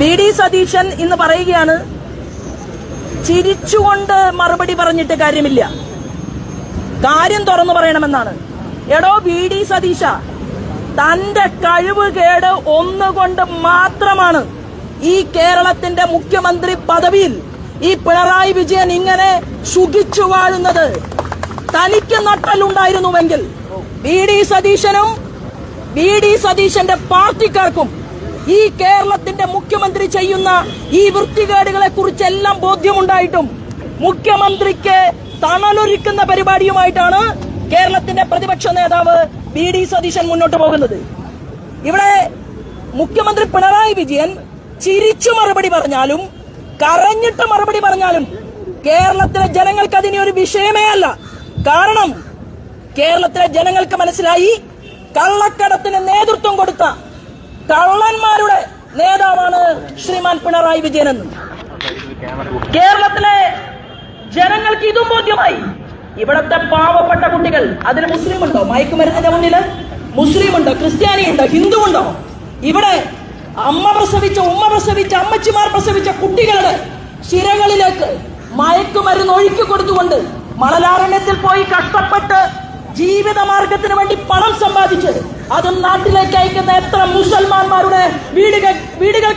B D Satheesan ഇന്ന് പറയുകയാണ് ചിരിച്ചുകൊണ്ട് മറുപടി പറഞ്ഞിട്ട് കാര്യമില്ല. കാര്യം തുറന്നു പറയണമെന്നാണ്. എടോ ബി ഡി സതീശ തന്റെ കഴിവ് കേട് ഒന്നുകൊണ്ട് മാത്രമാണ് ഈ കേരളത്തിന്റെ മുഖ്യമന്ത്രി പദവിയിൽ ഈ പിണറായി വിജയൻ ഇങ്ങനെ സുഖിച്ചു വാഴുന്നത്. തനിക്ക് നട്ടലുണ്ടായിരുന്നുവെങ്കിൽ ബി ഡി സതീശനും ബി ഡി സതീശന്റെ പാർട്ടിക്കാർക്കും ഈ കേരളത്തിന്റെ മുഖ്യമന്ത്രി ചെയ്യുന്ന ഈ വൃത്തികേടുകളെ കുറിച്ചെല്ലാം ബോധ്യമുണ്ടായിട്ടും മുഖ്യമന്ത്രിക്ക് തണലൊരുക്കുന്ന പരിപാടിയുമായിട്ടാണ് കേരളത്തിന്റെ പ്രതിപക്ഷ നേതാവ് ബി ഡി സതീശൻ മുന്നോട്ട് പോകുന്നത്. ഇവിടെ മുഖ്യമന്ത്രി പിണറായി വിജയൻ ചിരിച്ചു മറുപടി പറഞ്ഞാലും കരഞ്ഞിട്ട് മറുപടി പറഞ്ഞാലും കേരളത്തിലെ ജനങ്ങൾക്ക് അതിനെ ഒരു വിഷയമേ അല്ല. കാരണം കേരളത്തിലെ ജനങ്ങൾക്ക് മനസ്സിലായി കള്ളക്കടത്തിന് നേതൃത്വം കൊടുത്ത കള്ളന്മാരുടെ നേതാവാണ് ശ്രീമാൻ പിണറായി വിജയൻ എന്ന്. കേരളത്തിലെ ജനങ്ങൾക്ക് ഇതും ബോധ്യമായി. ഇവിടത്തെ പാവപ്പെട്ട കുട്ടികൾ അതിൽ മുസ്ലിം ഉണ്ടോ മയക്കുമരുന്നിന്റെ മുന്നിൽ മുസ്ലിം ഉണ്ടോ ക്രിസ്ത്യാനി ഉണ്ടോ ഹിന്ദു ഉണ്ടോ ഇവിടെ അമ്മ പ്രസവിച്ച ഉമ്മ പ്രസവിച്ച അമ്മച്ചിമാർ പ്രസവിച്ച കുട്ടികളുടെ ശിരകളിലേക്ക് മയക്കുമരുന്ന് ഒഴുക്കി കൊടുത്തുകൊണ്ട് മണലാരണ്യത്തിൽ പോയി കഷ്ടപ്പെട്ട് ജീവിത മാർഗത്തിന് വേണ്ടി പണം സമ്പാദിച്ചത് അതും നാട്ടിലേക്ക് അയക്കുന്ന എത്ര മുസൽമാന്മാരുടെ വീടുകൾ വീടുകൾ